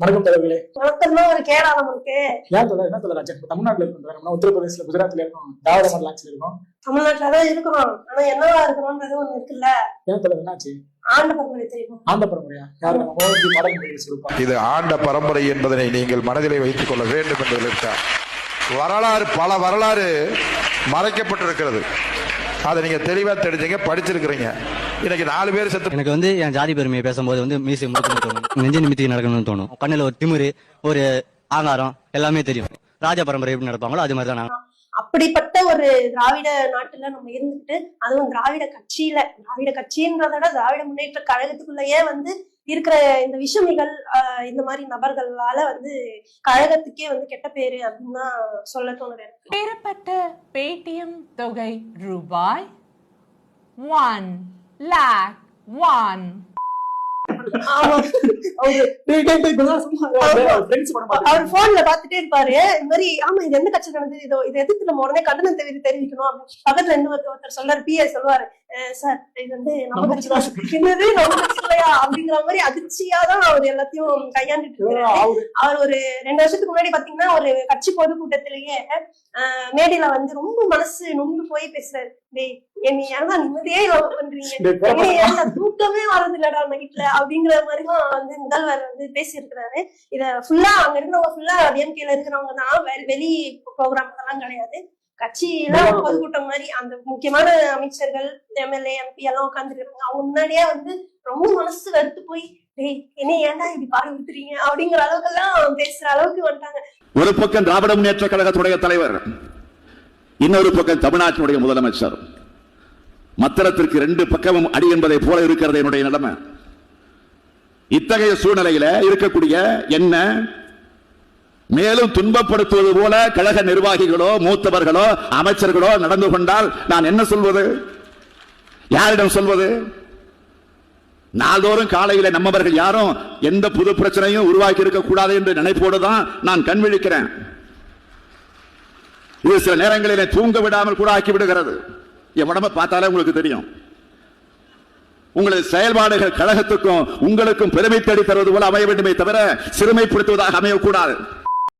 வணக்கம் தலைவர்களே. வணக்கம்னா ஒரு கேடா நமக்கு ஏன் சொல்ல என்ன சொல்ல ராஜன் தமிழ்நாட்டுல இருக்கும் நம்ம உத்தரப்பிரதேசல குஜராத்ல இருக்கோம். திராவிட மாடல் ஆட்சியில் இருக்கோம். தமிழ்நாட்டுல தான் இருக்கிறோம். ஆனா என்னவா இருக்கிறோம்ன்றது ஒண்ணு இருக்குல்ல. ஏன் சொல்ல என்னாச்சு? ஆண்ட பரம்பரை தெரியும்? ஆந்த பரம்பரையா? யாரு? நம்ம மாடல் முறையில் இது ஆண்ட பரம்பரை என்பதனை நீங்கள் மனதிலே வைத்துக் கொள்ள வேண்டும் என்பதற்காக வரலாறு பல வரலாறு மறைக்கப்பட்டிருக்கிறது. அதை நீங்க தெளிவா தெரிஞ்சுங்க படிச்சிருக்கிறீங்க. இன்னைக்கு நாலு பேர் செத்து எனக்கு வந்து என் ஜாதி பெருமையை பேசும்போது வந்து மியூசியம் முடுக்கணும்னு தோணும். நெஞ்சு நிமித்தி நடக்கணும்னு தோணும். கண்ணில் ஒரு திமிரு ஒரு ஆங்காரம் எல்லாமே தெரியும். ராஜ பரம்பரை எப்படி நடப்பாங்களோ அது மாதிரி தான் அப்படிப்பட்ட ஒரு திராவிட நாட்டுல நம்ம இருந்துட்டு அதுவும் திராவிட கட்சியில திராவிட கட்சின்றத விட திராவிட முன்னேற்ற கழகத்துக்குள்ளேயே வந்து இருக்கிற இந்த விஷமிகள் ஆஹ் இந்த மாதிரி நபர்களால வந்து கழகத்துக்கே வந்து கெட்ட பேரு அப்படின்னு தான் சொல்ல தோணுது பெறப்பட்ட பேடிஎம் தொகை ரூபாய் ஒன் லேக் ஒன் அவரு போன்ல பாத்துட்டே இருப்பாரு. இந்த மாதிரி ஆமா இது எந்த கட்சி நடந்தது? இதோ இதை எதிர்த்து நம்ம உடனே கண்டனம் தெரிவி தெரிவிக்கணும் பக்கத்துல இருந்து ஒருத்தர் சொல்றாரு பிஏ சொல்லுவாரு. "அஹ் சார் இது வந்து நம்ம நம்ம கட்சி தான்." என்னது? நம்ம கட்சி இல்லையா? அப்படிங்கிற மாதிரி அதிர்ச்சியா தான் அவர் எல்லாத்தையும் கையாண்டுட்டு அவரு ஒரு ரெண்டு வருஷத்துக்கு முன்னாடி பாத்தீங்கன்னா ஒரு கட்சி பொதுக்கூட்டத்திலேயே மேடையில வந்து ரொம்ப மனசு நொந்து போய் பேசுறாரு. டேய் என்னை ஏன்னா நிம்மதியே இல்லாம பண்றீங்க. என்னை தூக்கமே வரது இல்லடா நைட்ல அப்படிங்கிற மாதிரிலாம் வந்து முதல்வர் வந்து பேசியிருக்கிறாரு. இத ஃபுல்லா அங்க இருக்கிறவங்க ஃபுல்லா டிஎம்கேல இருக்கிறவங்க தான் வெளி ப்ரோக்ராம் அதெல்லாம் கிடையாது. கட்சியில பொதுக்கூட்டம் மாதிரி அந்த முக்கியமான அமைச்சர்கள் எம்எல்ஏ எம்பி எல்லாம் உட்காந்துருக்காங்க அவங்க முன்னாடியே வந்து ரொம்ப மனசு வெறுத்து போய் டேய் என்ன ஏன்டா இப்படி பாரு விட்டுறீங்க? அப்படிங்கிற அளவுக்கு எல்லாம் பேசுற அளவுக்கு வந்துட்டாங்க. ஒரு பக்கம் திராவிட முன்னேற்ற கழகத்துடைய தலைவர் இன்னொரு பக்கம் தமிழ்நாட்டினுடைய முதலமைச்சர். மத்திரத்திற்கு ரெண்டு பக்கமும் அடி என்பதை போல இருக்கிறது என்னுடைய நிலைமை. இத்தகைய சூழ்நிலையில இருக்கக்கூடிய என்ன? மேலும் துன்பப்படுத்துவது போல கழக நிர்வாகிகளோ மூத்தவர்களோ அமைச்சர்களோ நடந்து கொண்டால் நான் என்ன சொல்வது? யாரிடம் சொல்வது? நாள்தோறும் காலையில நம்மவர்கள் யாரும் எந்த புது பிரச்சனையும் உருவாக்கி இருக்க கூடாது என்று நினைப்போடு தான் நான் கண் விழிக்கிறேன். இது சில நேரங்களில் தூங்க விடாமல் கூட ஆக்கி விடுகிறது. என் உடம்ப பார்த்தாலே உங்களுக்கு தெரியும். உங்களது செயல்பாடுகள் கழகத்துக்கும் உங்களுக்கும் பெருமை தேடி தருவது போல அமைய வேண்டுமே தவிர சிறுமைப்படுத்துவதாக அமையக்கூடாது.